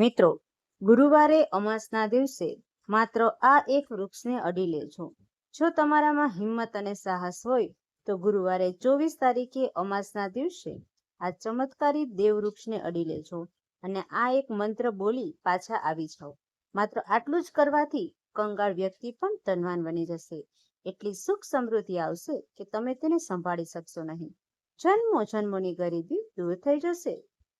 મિત્રો, ગુરુવારે અમાસના દિવસે માત્ર આ એક વૃક્ષને અડી લેજો. જો તમારામાં હિંમત અને સાહસ હોય, તો ગુરુવારે ચોવીસ તારીખે અમાસના દિવસે આ ચમત્કારી દેવ વૃક્ષને અડી લેજો અને આ એક મંત્ર બોલી પાછા આવી જાઓ. માત્ર આટલું જ કરવાથી કંગાળ વ્યક્તિ પણ ધનવાન બની જશે. એટલી સુખ સમૃદ્ધિ આવશે કે તમે તેને સંભાળી શકશો નહીં. જન્મો જન્મોની ગરીબી દૂર થઈ જશે.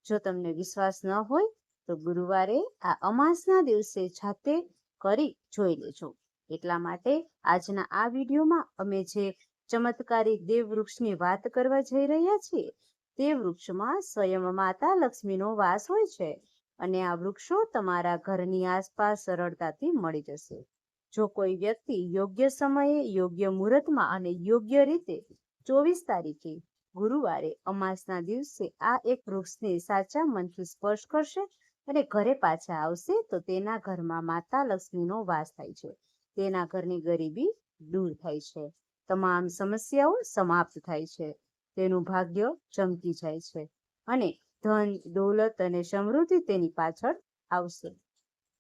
જો તમને વિશ્વાસ ન હોય તો ગુરુવારે આ અમાસના દિવસે જાતે કરી જોઈ લેજો. એટલા માટે આજના આ વિડીયોમાં અમે જે ચમત્કારી દેવ વૃક્ષની વાત કરવા જઈ રહ્યા છીએ, તે વૃક્ષમાં સ્વયં માતા લક્ષ્મીનો વાસ હોય છે અને આ વૃક્ષો તમારા ઘરની આસપાસ સરળતાથી મળી જશે. જો કોઈ વ્યક્તિ યોગ્ય સમયે, યોગ્ય મુહૂર્તમાં અને યોગ્ય રીતે ચોવીસ તારીખે ગુરુવારે અમાસના દિવસે આ એક વૃક્ષને સાચા મનથી સ્પર્શ કરશે અને ઘરે પાછા આવશે તો તેના ઘરમાં માતા લક્ષ્મીનો વાસ થાય છે. તેના ઘરની ગરીબી દૂર થાય છે. તમામ સમસ્યાઓ સમાપ્ત થાય છે. તેનું ભાગ્ય ચમકી જાય છે અને ધન, દોલત અને સમૃદ્ધિ તેની પાછળ આવશે.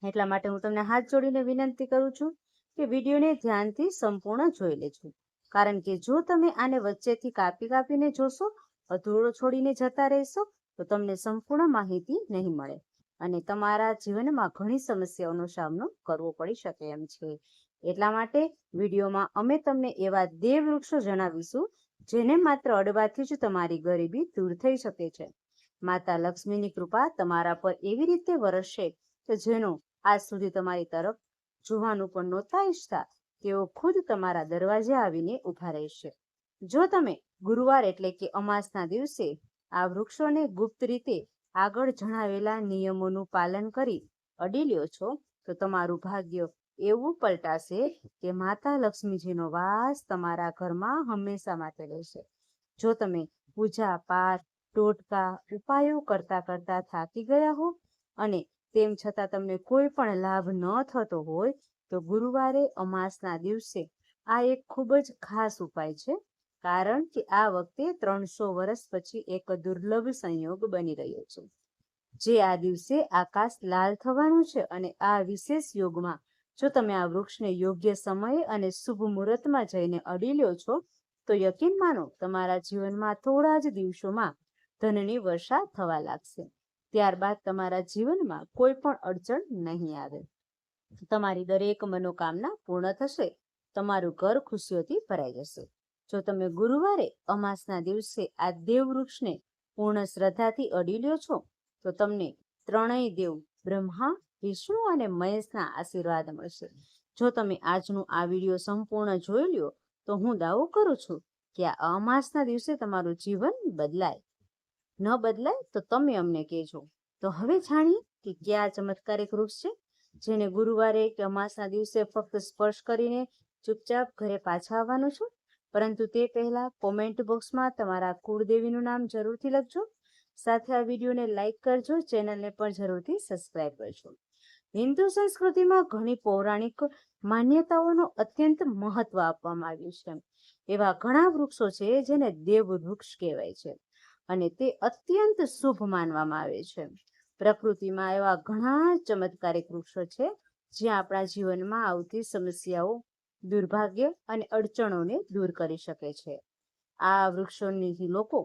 એટલા માટે હું તમને હાથ જોડીને વિનંતી કરું છું કે વિડીયોને ધ્યાનથી સંપૂર્ણ જોઈ લેજો. કારણ કે જો તમે આને વચ્ચેથી કાપી કાપીને જોશો, અધૂરો છોડીને જતા રહેશો, તો તમને સંપૂર્ણ માહિતી નહીં મળે. અને તમારા જીવનમાં ઘણી સમસ્યાઓનો સામનો કરવો પડી શકે એમ છે. એટલા માટે વિડીયોમાં અમે તમને એવા દેવ વૃક્ષો જણાવીશું, જેને માત્ર અડવાથી જ તમારી ગરીબી દૂર થઈ શકે છે. માતા લક્ષ્મીની કૃપા તમારા પર એવી રીતે વરસશે કે જેનો આજ સુધી તમારી તરફ જોવાનું પણ નહોતા ઈચ્છતા, તેઓ ખુદ તમારા દરવાજે આવીને ઊભા રહેશે. જો તમે ગુરુવાર એટલે કે અમાસના દિવસે આ વૃક્ષોને ગુપ્ત રીતે આગળ જણાવેલા નિયમોનું પાલન કરી અડી લ્યો છો, તો તમારું ભાગ્ય એવું પલટાશે કે માતા લક્ષ્મીજીનો વાસ તમારા ઘરમાં હંમેશા માટે રહેશે. જો તમે પૂજા, પાઠ, ટોટકા, ઉપાયો કરતા કરતા થાકી ગયા હો અને તેમ છતાં તમને કોઈ પણ લાભ ન થતો હોય, તો ગુરુવારે અમાસના દિવસે આ એક ખૂબ જ ખાસ ઉપાય છે. કારણ કે આ વખતે ત્રણસો વર્ષ પછી એક દુર્લભ સંયોગ બની રહ્યો છે. જે આ દિવસે આકાશ લાલ થવાનું છે અને આ વિશેષ યોગમાં જો તમે આ વૃક્ષને યોગ્ય સમયે અને શુભ મુહૂર્તમાં જઈને અડી લ્યો છો, તો યકીન માનો તમારા જીવનમાં થોડા જ દિવસોમાં ધનની વર્ષા થવા લાગશે. ત્યારબાદ તમારા જીવનમાં કોઈ પણ અડચણ નહીં આવે. તમારી દરેક મનોકામના પૂર્ણ થશે. તમારું ઘર ખુશીઓથી ભરાઈ જશે. જો તમે ગુરુવારે અમાસના દિવસે આ દેવ વૃક્ષને પૂર્ણ શ્રદ્ધાથી અડી લ્યો છો, તો તમને ત્રણેય દેવ બ્રહ્મા, વિષ્ણુ અને મહેશના આશીર્વાદ મળશે. જો તમે આજનું આ વીડિયો સંપૂર્ણ જોઈ લ્યો, તો હું દાવો કરું છું કે આ અમાસના દિવસે તમારું જીવન બદલાય. ન બદલાય તો તમે અમને કહેજો. તો હવે જાણીએ કે કયા ચમત્કારિક વૃક્ષ છે, જેને ગુરુવારે કે અમાસના દિવસે ફક્ત સ્પર્શ કરીને ચૂપચાપ ઘરે પાછા આવવાનું છું? પરંતુ તે પહેલા કોમેન્ટ બોક્સમાં તમારા કુળદેવીનું નામ જરૂરથી લખજો. સાથે આ વિડીયોને લાઈક કરજો ચેનલને પણ જરૂરથી સબસ્ક્રાઇબ કરજો. હિન્દુ સંસ્કૃતિમાં ઘણી પૌરાણિક માન્યતાઓનો અત્યંત મહત્વ આપવામાં આવ્યું છે. એવા ઘણા વૃક્ષો છે જેને દેવ વૃક્ષ કહેવાય છે અને તે અત્યંત શુભ માનવામાં આવે છે. પ્રકૃતિમાં એવા ઘણા ચમત્કારિક વૃક્ષો છે જે આપણા જીવનમાં આવતી સમસ્યાઓ દુર્ભાગ્ય અને અડચણોને દૂર કરી શકે છે. આ વૃક્ષોની લોકો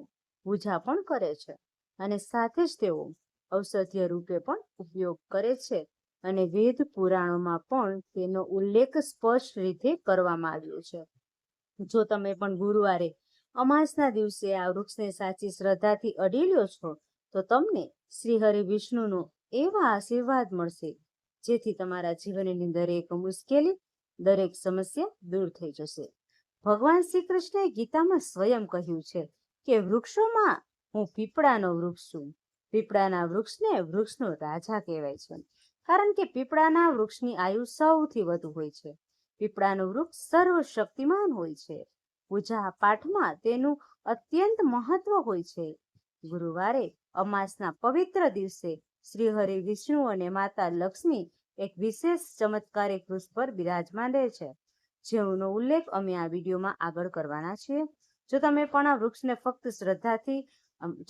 પૂજા પણ કરે છે અને સાથે જ તેઓ ઔષધીય રૂપે પણ ઉપયોગ કરે છે અને વેદ પુરાણોમાં પણ તેનો ઉલ્લેખ સ્પષ્ટ રીતે કરવામાં આવ્યો છે. જો તમે પણ ગુરુવારે અમાસના દિવસે આ વૃક્ષને સાચી શ્રદ્ધાથી અડી લ્યો છો, તો તમને શ્રી હરિ વિષ્ણુનો એવા આશીર્વાદ મળશે, જેથી તમારા જીવનની દરેક મુશ્કેલી દરેક સમસ્યા દૂર થઈ જશે. ભગવાન શ્રી કૃષ્ણે ગીતામાં સ્વયં કહ્યું છે કે વૃક્ષોમાં હું પીપળાનો વૃક્ષ છું. પીપળાના વૃક્ષને વૃક્ષનો રાજા કહેવાય છે. કારણ કે પીપળાના વૃક્ષની આયુ સૌથી વધુ હોય છે. પીપળાનું વૃક્ષ સર્વ શક્તિમાન હોય છે. પૂજા પાઠમાં તેનું અત્યંત મહત્વ હોય છે. ગુરુવારે અમાસના પવિત્ર દિવસે શ્રી હરિ વિષ્ણુ અને માતા લક્ષ્મી એક વિશેષ ચમત્કારિક વૃક્ષ પર બિરાજમાન રહે છે. જેનો ઉલ્લેખ અમે આ વિડીયોમાં આગળ કરવાના છીએ. જો તમે પણ આ વૃક્ષને ફક્ત શ્રદ્ધાથી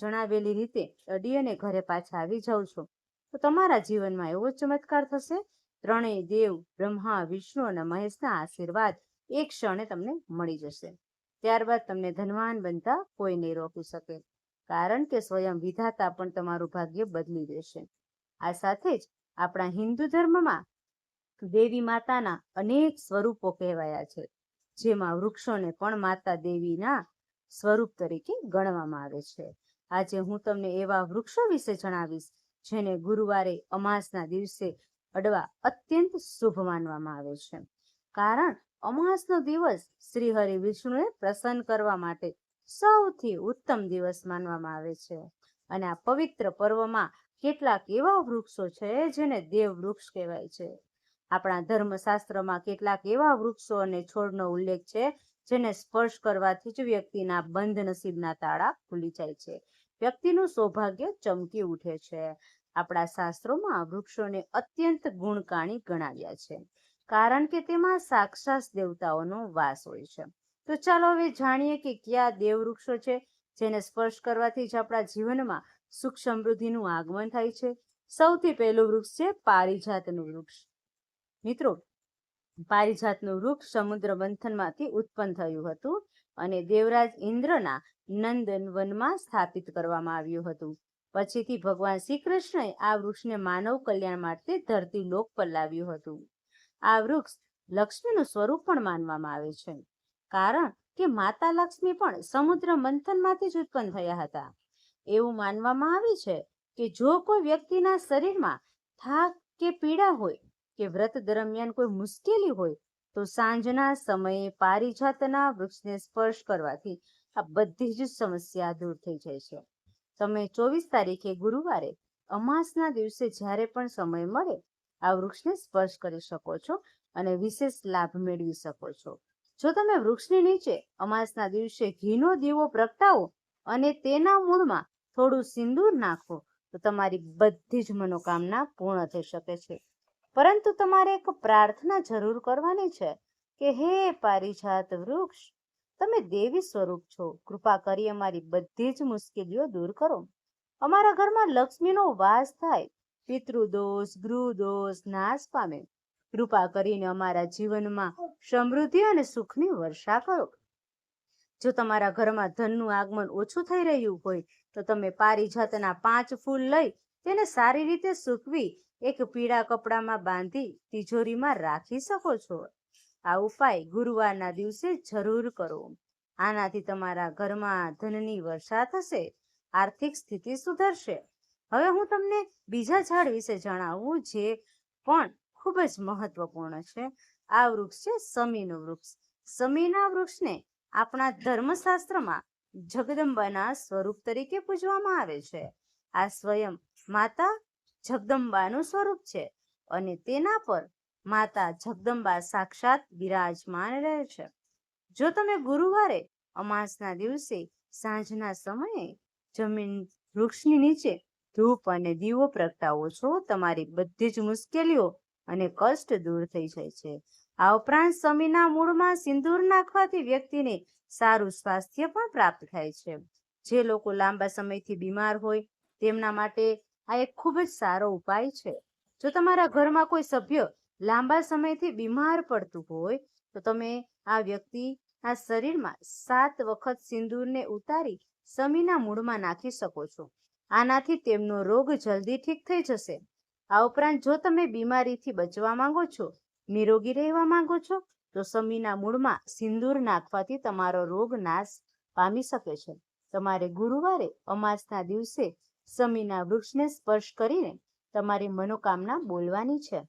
જણાવેલી રીતે અડી અને ઘરે પાછા આવી જાઓ છો, તો તમારા જીવનમાં એવો ચમત્કાર થશે. ત્રણેય દેવ, બ્રહ્મા, વિષ્ણુ અને મહેશના આશીર્વાદ એક ક્ષણે તમને મળી જશે. ત્યારબાદ તમને ધનવાન બનતા કોઈ નહીં રોકી શકે, કારણ કે સ્વયં વિધાતા પણ તમારું ભાગ્ય બદલી દેશે. આ સાથે જ આપણા હિન્દુ ધર્મમાં દેવી માતાના અનેક સ્વરૂપો કહેવાયા છે, જેમાં વૃક્ષોને પણ માતા દેવીના સ્વરૂપ તરીકે ગણવામાં આવે છે. આજે હું તમને એવા વૃક્ષો વિશે જણાવીશ, જેને ગુરુવારે અમાસના દિવસે અડવા અત્યંત શુભ માનવામાં આવે છે. કારણ અમાસનો દિવસ શ્રી હરિ વિષ્ણુને પ્રસન્ન કરવા માટે સૌથી ઉત્તમ દિવસ માનવામાં આવે છે. અને આ પવિત્ર પર્વમાં કેટલાક એવા વૃક્ષો છે જેને દેવ વૃક્ષ કહેવાય છે. આપણા ધર્મશાસ્ત્રમાં કેટલાક એવા વૃક્ષો અને છોડનો ઉલ્લેખ છે જેને સ્પર્શ કરવાથી જ વ્યક્તિના બંધ નસીબના તાળા ખુલી જાય છે. વ્યક્તિનું સૌભાગ્ય ચમકી ઉઠે છે. આપણા શાસ્ત્રોમાં વૃક્ષોને અત્યંત ગુણકાણી ગણાવ્યા છે, કારણ કે તેમાં સાક્ષાત દેવતાઓનો વાસ હોય છે. તો ચાલો હવે જાણીએ કે કયા દેવ વૃક્ષો છે જેને સ્પર્શ કરવાથી જ આપણા જીવનમાં સુખ સમૃદ્ધિનું આગમન થાય છે. સૌથી પહેલું વૃક્ષ છે પારિજાતનું વૃક્ષ. મિત્રો, પારિજાતનું વૃક્ષ સમુદ્ર મંથનમાંથી ઉત્પન્ન થયું હતું અને દેવરાજ ઇન્દ્રના નંદનવનમાં સ્થાપિત કરવામાં આવ્યું હતું. પછીથી ભગવાન શ્રી કૃષ્ણએ આ વૃક્ષને માનવ કલ્યાણ માટે ધરતી લોક પર લાવ્યું હતું. આ વૃક્ષ લક્ષ્મીનું સ્વરૂપ પણ માનવામાં આવે છે. કારણ કે માતા લક્ષ્મી પણ સમુદ્ર મંથનમાંથી જ ઉત્પન્ન થયા હતા. એવું માનવામાં આવે છે કે જો કોઈ વ્યક્તિના શરીરમાં થાક કે પીડા હોય કે વ્રત દરમિયાન કોઈ મુશ્કેલી હોય, તો સાંજના સમયે પારિજાતના વૃક્ષને સ્પર્શ કરવાથી આ બધી જ સમસ્યા દૂર થઈ જાય છે. તમે ચોવીસ તારીખે ગુરુવારે અમાસના દિવસે જ્યારે પણ સમય મળે, આ વૃક્ષને સ્પર્શ કરી શકો છો અને વિશેષ લાભ મેળવી શકો છો. જો તમે વૃક્ષની નીચે અમાસના દિવસે ઘીનો દીવો પ્રગટાવો અને તેના મૂળમાં થોડું સિંદૂર નાખો, તો તમારી બધી જ મનોકામના પૂર્ણ થઈ શકે છે. પરંતુ તમારે એક પ્રાર્થના જરૂર કરવાની છે કે, હે પારિજાત વૃક્ષ, તમે દેવી સ્વરૂપ છો. કૃપા કરી અમારી બધી જ મુશ્કેલીઓ દૂર કરો. અમારા ઘરમાં લક્ષ્મીનો વાસ થાય, પિતૃદોષ, ગૃહદોષ નાશ પામે. કૃપા કરીને અમારા જીવનમાં સમૃદ્ધિ અને સુખની વર્ષા કરો. જો તમારા ઘરમાં ધનનું આગમન ઓછું થઈ રહ્યું હોય, તો તમે પારિજાતના પાંચ ફૂલ લઈ તેને સારી રીતે સૂકવી એક પીળા કપડામાં બાંધી તિજોરીમાં રાખી શકો છો. આ ઉપાય ગુરુવારના દિવસે જરૂર કરો. આનાથી તમારા ઘરમાં ધનની વર્ષા થશે, આર્થિક સ્થિતિ સુધરશે. હવે હું તમને બીજા ઝાડ વિશે જણાવું જે પણ ખૂબ જ મહત્વપૂર્ણ છે. આ વૃક્ષ છે સમીનું વૃક્ષ. સમીના વૃક્ષને આપણા ધર્મશાસ્ત્રમાં જગદંબાના સ્વરૂપ તરીકે પૂજવામાં આવે છે. આ સ્વયં માતા જગદંબાનું સ્વરૂપ છે અને તેના પર માતા જગદંબા સાક્ષાત બિરાજમાન રહે છે. જો તમે ગુરુવારે અમાસના દિવસે સાંજના સમયે જમીન વૃક્ષની નીચે ધૂપ અને દીવો પ્રગટાવો છો, તમારી બધી જ મુશ્કેલીઓ અને કષ્ટ દૂર થઈ જાય છે. આ ઉપરાંત સમીના મૂળમાં સિંદૂર નાખવાથી વ્યક્તિને સારું સ્વાસ્થ્ય પણ પ્રાપ્ત થાય છે. જે લોકો લાંબા સમયથી બીમાર હોય, તેમના માટે આ એક ખૂબ જ સારો ઉપાય છે. જો તમારા ઘરમાં કોઈ સભ્ય લાંબા સમયથી બીમાર પડતું હોય, તો તમે આ વ્યક્તિના શરીરમાં સાત વખત સિંદૂરને ઉતારી સમીના મૂળમાં નાખી શકો છો. આનાથી તેમનો રોગ જલ્દી ઠીક થઈ જશે. આ ઉપરાંત જો તમે બીમારીથી બચવા માંગો છો નિરોગી રહેવા માંગો છો? તો સમીના મૂળમાં સિંદૂર નાખવાથી તમારો રોગ નાશ પામી શકે છે. તમારે ગુરુવારે અમાસના દિવસે સમીના વૃક્ષને સ્પર્શ કરીને તમારી મનોકામના બોલવાની છે.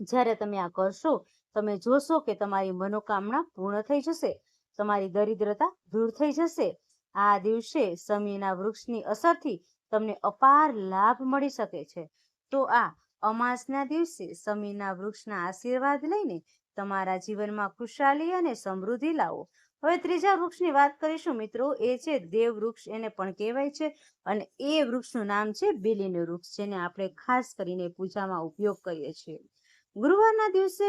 જ્યારે તમે આ કરશો, તમે જોશો કે તમારી મનોકામના પૂર્ણ થઈ જશે, તમારી દરિદ્રતા દૂર થઈ જશે. આ દિવસે સમીના વૃક્ષની અસરથી તમને અપાર લાભ મળી શકે છે. તો આ અમાસના દિવસે સમીના વૃક્ષના આશીર્વાદ લઈને તમારા જીવનમાં ખુશાલી અને સમૃદ્ધિ લાવો. હવે ત્રીજા વૃક્ષની વાત કરીશું મિત્રો. એ છે દેવ વૃક્ષ. એને પણ કહેવાય છે. અને એ વૃક્ષનું નામ છે બેલીનું વૃક્ષ, જેને આપણે ખાસ કરીને પૂજામાં ઉપયોગ કરીએ છીએ. ગુરુવારના દિવસે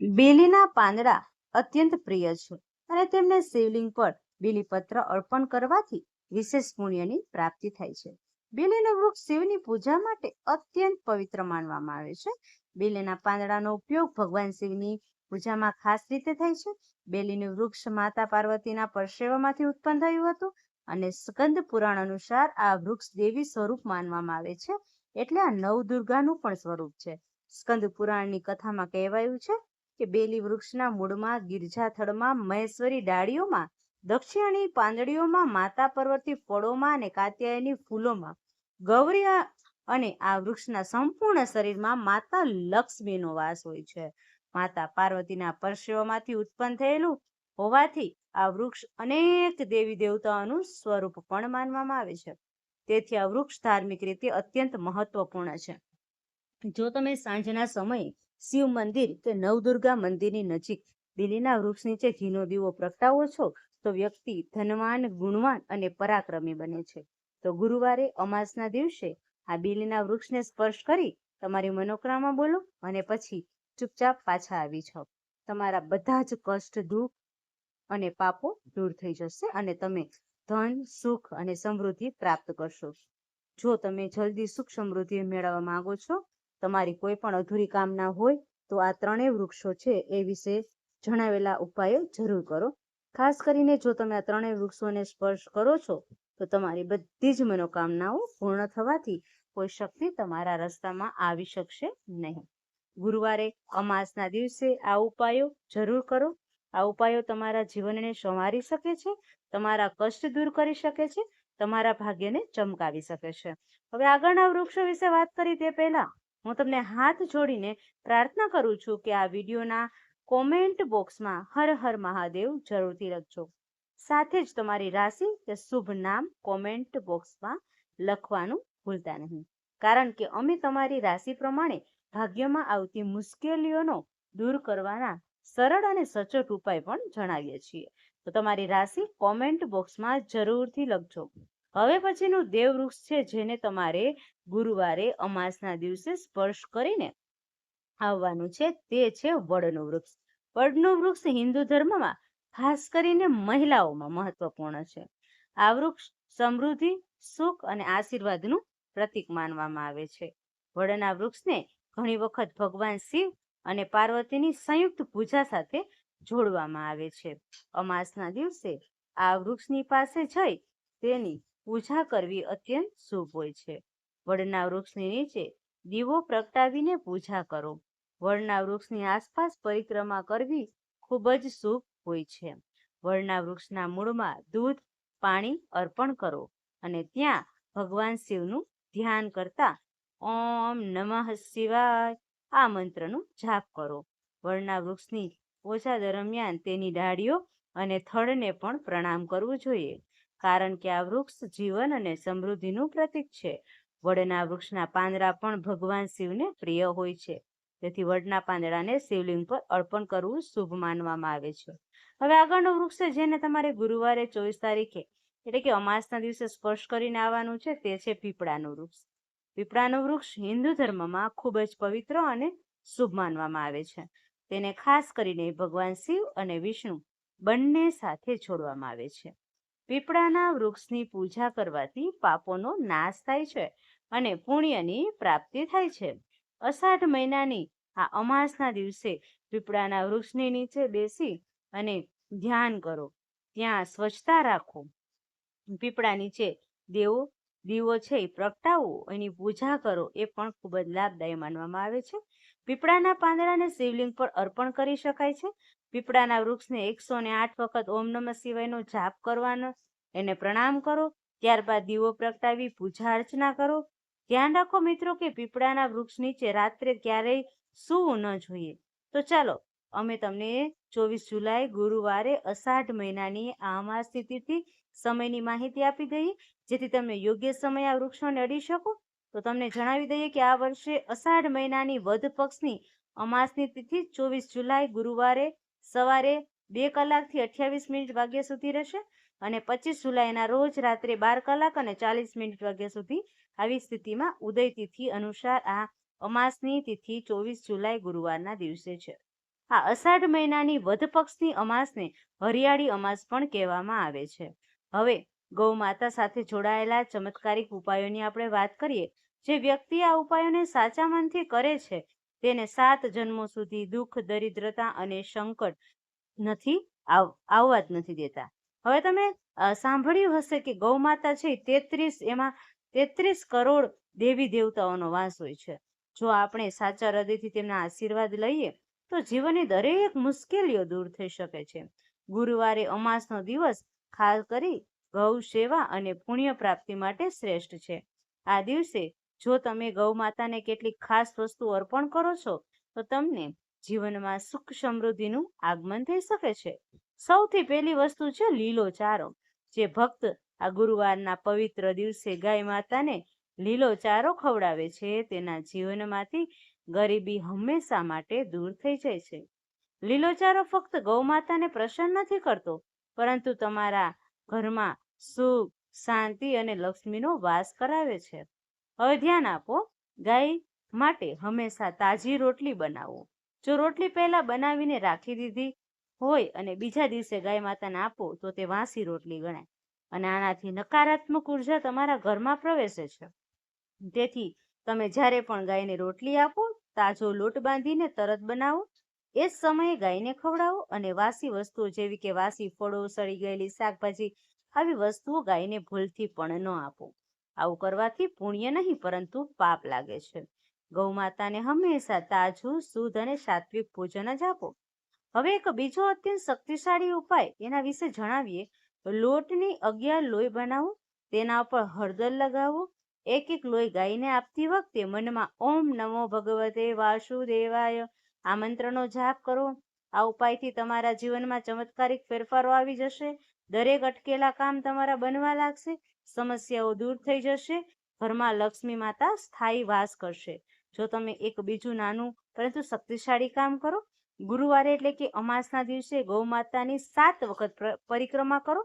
બેલીના પાંદડા અત્યંત પ્રિય છે અને તેમને શિવલિંગ પર બીલીપત્ર અર્પણ કરવાથી વિશેષ પુણ્યની પ્રાપ્તિ થાય છે. બેલીનું વૃક્ષ શિવની પૂજા માટે અત્યંત પવિત્ર માનવામાં આવે છે. બેલીના પાંદડાનો ઉપયોગ ભગવાન શિવની પૂજામાં ખાસ રીતે થાય છે. બેલીનું વૃક્ષ માતા પાર્વતીના પરસેવામાંથી ઉત્પન્ન થયું હતું અને સ્કંદ પુરાણ અનુસાર આ વૃક્ષ દેવી સ્વરૂપ માનવામાં આવે છે. એટલે આ નવદુર્ગાનું પણ સ્વરૂપ છે. સ્કંદ પુરાણની કથામાં કહેવાયું છે કે બેલી વૃક્ષના મૂળમાં ગિરજાથળમાં મહેશ્વરી ડાળીઓમાં દક્ષિણી પાંદડીઓમાં માતા પર્વતી ફળોમાં અને કાત્યાયની ફૂલોમાં ગૌરી અને આ વૃક્ષના સંપૂર્ણ શરીરમાં માતા લક્ષ્મીનો વાસ હોય છે. માતા પાર્વતીના પરસેવામાંથી ઉત્પન્ન થયેલું હોવાથી આ વૃક્ષ અનેક દેવી દેવતાઓનું સ્વરૂપ પણ માનવામાં આવે છે. તેથી આ વૃક્ષ ધાર્મિક રીતે અત્યંત મહત્વપૂર્ણ છે. જો તમે સાંજના સમયે શિવ મંદિર કે નવદુર્ગા મંદિરની નજીક દિલ્હીના વૃક્ષ નીચે ઘીનો દીવો પ્રગટાવો છો તો વ્યક્તિ ધનવાન, ગુણવાન અને પરાક્રમી બને છે. તો ગુરુવારે અમાસના દિવસે આ બીલીના વૃક્ષને સ્પર્શ કરી તમારી મનોકામના બોલો અને પછી ચૂપચાપ પાછા આવી જાઓ. તમારા બધા જ કષ્ટ, દુઃખ અને પાપો દૂર થઈ જશે અને તમે ધન, સુખ અને સમૃદ્ધિ પ્રાપ્ત કરશો. જો તમે જલ્દી સુખ સમૃદ્ધિ મેળવવા માંગો છો, તમારી કોઈ પણ અધૂરી કામના હોય, તો આ ત્રણેય વૃક્ષો છે એ વિશે જણાવેલા ઉપાયો જરૂર કરો. ખાસ કરીને જો તમે આ ત્રણેય વૃક્ષોને સ્પર્શ કરો છો, તો તમારી બધી જ મનોકામનાઓ પૂર્ણ થવાથી કોઈ શક્તિ તમારા રસ્તામાં આવી શકશે નહીં. ગુરુવારે અમાસના દિવસે આ ઉપાયો જરૂર કરો. આ ઉપાયો તમારા જીવનને સંવારી શકે છે, તમારા કષ્ટ દૂર કરી શકે છે, તમારા ભાગ્યને ચમકાવી શકે છે. હવે આગળના વૃક્ષો વિશે વાત કરી તે પહેલા હું તમને હાથ જોડીને પ્રાર્થના કરું છું કે આ વિડીયોના કોમેન્ટ બોક્સમાં હર હર મહાદેવ જરૂરથી લખજો. સાથે જ તમારી રાશિ કે શુભ નામ કોમેન્ટ બોક્સમાં લખવાનું ભૂલતા નહીં. કારણ કે અમે તમારી રાશિ પ્રમાણે ભાગ્યમાં આવતી મુશ્કેલીઓનો દૂર કરવાના સરળ અને સચોટ ઉપાય પણ જણાવીએ છીએ. તો તમારી રાશિ કોમેન્ટ બોક્સમાં જરૂરથી લખજો. હવે પછીનું દેવવૃક્ષ છે જેને તમારે ગુરુવારે અમાસના દિવસે સ્પર્શ કરીને આવવાનું છે તે છે વડનું વૃક્ષ. વડનું વૃક્ષ હિન્દુ ધર્મમાં ખાસ કરીને મહિલાઓમાં મહત્વપૂર્ણ છે. આ વૃક્ષ સમૃદ્ધિ, સુખ અને આશીર્વાદનું પ્રતીક માનવામાં આવે છે. વડના વૃક્ષને ઘણી વખત ભગવાન શિવ અને પાર્વતીની સંયુક્ત પૂજા સાથે જોડવામાં આવે છે. અમાસના દિવસે આ વૃક્ષની પાસે જઈ તેની પૂજા કરવી અત્યંત શુભ હોય છે. વડના વૃક્ષની નીચે દીવો પ્રગટાવીને પૂજા કરો. વડના વૃક્ષની આસપાસ પરિક્રમા કરવી ખૂબ જ શુભ હોય છે. વડના વૃક્ષના મૂળમાં દૂધ, પાણી અર્પણ કરો અને ત્યાં ભગવાન શિવનું ધ્યાન કરતા ઓમ નમઃ શિવાય આ મંત્રનું જાપ કરો. વડના વૃક્ષની ઓછા દરમિયાન તેની ડાળીઓ અને થડને પણ પ્રણામ કરવું જોઈએ, કારણ કે આ વૃક્ષ જીવન અને સમૃદ્ધિનું પ્રતીક છે. વડના વૃક્ષના પાંદડા પણ ભગવાન શિવને પ્રિય હોય છે. તેથી વડના પાંદડાને શિવલિંગ પર અર્પણ કરવું શુભ માનવામાં આવે છે. હવે આગળનો વૃક્ષ છે, જેને તમારે ગુરુવારે ચોવીસ તારીખે, એટલે કે અમાસના દિવસે સ્પર્શ કરીને આવવાનું છે, તે છે પીપળાનું વૃક્ષ. પીપળાનું વૃક્ષ હિન્દુ ધર્મમાં ખૂબ જ પવિત્ર અને શુભ માનવામાં આવે છે. તેને ખાસ કરીને ભગવાન શિવ અને વિષ્ણુ બંને સાથે છોડવામાં આવે છે. પીપળાના વૃક્ષની પૂજા કરવાથી પાપોનો નાશ થાય છે અને પુણ્યની પ્રાપ્તિ થાય છે. અષાઢ મહિનાની આ અમાસના દિવસે પીપળાના વૃક્ષની નીચે બેસી અને ધ્યાન કરો. ત્યાં સ્વચ્છતા રાખો. પીપળા નીચે દેવો, દીવો છે એ પ્રગટાવો. એની પૂજા કરો એ પણ ખૂબ જ લાભદાયી માનવામાં આવે છે. પીપળાના પાંદડાને શિવલિંગ પર અર્પણ કરી શકાય છે. પીપળાના વૃક્ષને એકસો ને આઠ વખત ઓમ નમઃ શિવાયનો જાપ કરવાનો એને પ્રણામ કરો. ત્યારબાદ દીવો પ્રગટાવી પૂજા અર્ચના કરો. ધ્યાન રાખો મિત્રો કે પીપળાના વૃક્ષ નીચે રાત્રે ક્યારેય સૂવું ન જોઈએ? તો ચાલો, અમે તમને ચોવીસ જુલાઈ ગુરુવારે અષાઢ મહિનાની આ અમાસની તિથિ સમયની માહિતી આપી દઈએ, જેથી તમે યોગ્ય સમયે આ વૃક્ષોને અડી શકો. તો તમને જણાવી દઈએ કે આ વર્ષે અષાઢ મહિનાની વધ પક્ષની અમાસની તિથિ ચોવીસ જુલાઈ ગુરુવારે સવારે બે કલાકથી અઠ્યાવીસ મિનિટ વાગ્યા સુધી રહેશે અને પચીસ જુલાઈના રોજ રાત્રે બાર કલાક અને ચાલીસ મિનિટ વાગ્યા સુધી આવી સ્થિતિમાં ઉદય તિથિ અનુસાર આ અમાસની તિથિ ચોવીસ જુલાઈ ગુરુવારના દિવસે છે. આ અષાઢ મહિનાની વધ અમાસને હરિયાળી અમાસ પણ કહેવામાં આવે છે. હવે ગૌ માતા સાથે જોડાયેલા ચમત્કારિક ઉપાયોની આપણે વાત કરીએ, જે વ્યક્તિ આ ઉપાયોને સાચા મનથી કરે છે, તેને સાત જન્મો સુધી દુઃખ, દરિદ્રતા અને સંકટ નથી આવ- આવવા જ નથી દેતા. હવે તમે સાંભળ્યું હશે કે ગૌ માતા છે તેત્રીસ એમાં તેત્રીસ કરોડ દેવી દેવતાઓનો વાસ હોય છે. જો આપણે સાચા હૃદયથી તેમના આશીર્વાદ લઈએ, તો જીવનની દરેક મુશ્કેલીઓ દૂર થઈ શકે છે. ગુરુવારે અમાસનો દિવસ ખાસ કરી ગૌ સેવા અને પુણ્ય પ્રાપ્તિ માટે શ્રેષ્ઠ છે. આ દિવસે જો તમે ગૌ માતાને કેટલીક ખાસ વસ્તુ અર્પણ કરો છો, તો તમને જીવનમાં સુખ સમૃદ્ધિનું આગમન થઈ શકે છે. સૌથી પહેલી વસ્તુ છે લીલો ચારો જે ભક્ત આ ગુરુવારના પવિત્ર દિવસે ગાય માતાને લીલો ચારો ખવડાવે છે, તેના જીવનમાંથી ગરીબી હંમેશા માટે દૂર થઈ જાય છે. લીલો ચારો ફક્ત ગૌમાતાને પ્રસન્ન નથી કરતો, પરંતુ તમારા ઘરમાં સુખ, શાંતિ અને લક્ષ્મીનો વાસ કરાવે છે. હવે ધ્યાન આપો, ગાય માટે હંમેશા તાજી રોટલી બનાવો. જો રોટલી પહેલા બનાવીને રાખી દીધી હોય અને બીજા દિવસે ગાય માતાને આપો, તો તે વાસી રોટલી ગણાય. અને આનાથી નકારાત્મક ઊર્જા તમારા ઘરમાં પ્રવેશે છે. તેથી તમે જ્યારે પણ ગાયને રોટલી આપો, તાજો લોટ બાંધીને તરત બનાવો. એ જ સમયે ગાયને ખવડાવો અને વાસી વસ્તુઓ જેવી કે વાસી ફળો સડી ગયેલી શાકભાજી આવી વસ્તુઓ ગાયને ભૂલથી પણ ન આપો. આવું કરવાથી પુણ્ય નહીં, પરંતુ પાપ લાગે છે. ગૌ માતાને હંમેશા તાજું, શુદ્ધ અને સાત્વિક ભોજન જ આપો. હવે એક બીજો અત્યંત શક્તિશાળી ઉપાય એના વિશે જણાવીએ. લોટની અગિયાર લોહી બનાવો, તેના ઉપર હળદર લગાવો એક એક લોહી ગાઈને આપતી વખતે મનમાં ઓમ નમો ભગવતે વાસુદેવાય. આ મંત્રનો જાપ કરો. આ ઉપાયથી તમારા જીવનમાં ચમત્કારિક ફેરફારો આવી જશે. દરેક અટકેલા કામ તમારા બનવા લાગશે. સમસ્યાઓ દૂર થઈ જશે. ઘરમાં લક્ષ્મી માતા સ્થાયી વાસ કરશે. જો તમે એક બીજું નાનું, પરંતુ શક્તિશાળી કામ કરો, ગુરુવારે એટલે કે અમાસના દિવસે ગૌ માતાની સાત વખત પરિક્રમા કરો.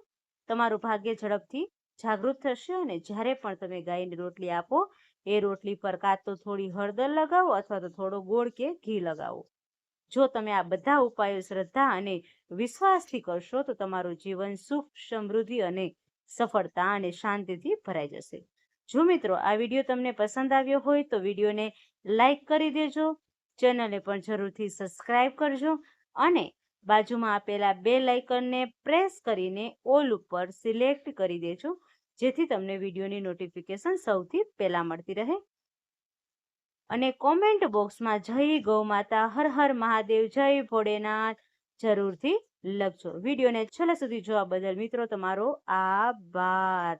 તમારું ભાગ્ય ઝડપથી જાગૃત થશે અને જ્યારે પણ તમે ગાયને રોટલી આપો, એ રોટલી પર કાં તો થોડી હળદર લગાવો અથવા તો થોડો ગોળ કે ઘી લગાવો. જો તમે આ બધા ઉપાયો શ્રદ્ધા અને વિશ્વાસથી કરશો, તો તમારું જીવન સુખ, સમૃદ્ધિ અને સફળતા અને શાંતિથી ભરાઈ જશે. જો મિત્રો, આ વીડિયો તમને પસંદ આવ્યો હોય, તો વિડીયોને લાઈક કરી દેજો, ચેનલને પણ જરૂરથી સબસ્ક્રાઇબ કરજો અને બાજુમાં આપેલા બે લાઇકનને પ્રેસ કરીને ઓલ ઉપર સિલેક્ટ કરી દેજો. જેથી તમને વિડીયોની નોટિફિકેશન સૌથી પહેલા મળતી રહે. અને કોમેન્ટ બોક્સમાં જય ગૌ માતા, હર હર મહાદેવ, જય ભોળેનાથ જરૂરથી લખજો. વિડીયોને છેલ્લા સુધી જોવા બદલ મિત્રો, તમારો આભાર.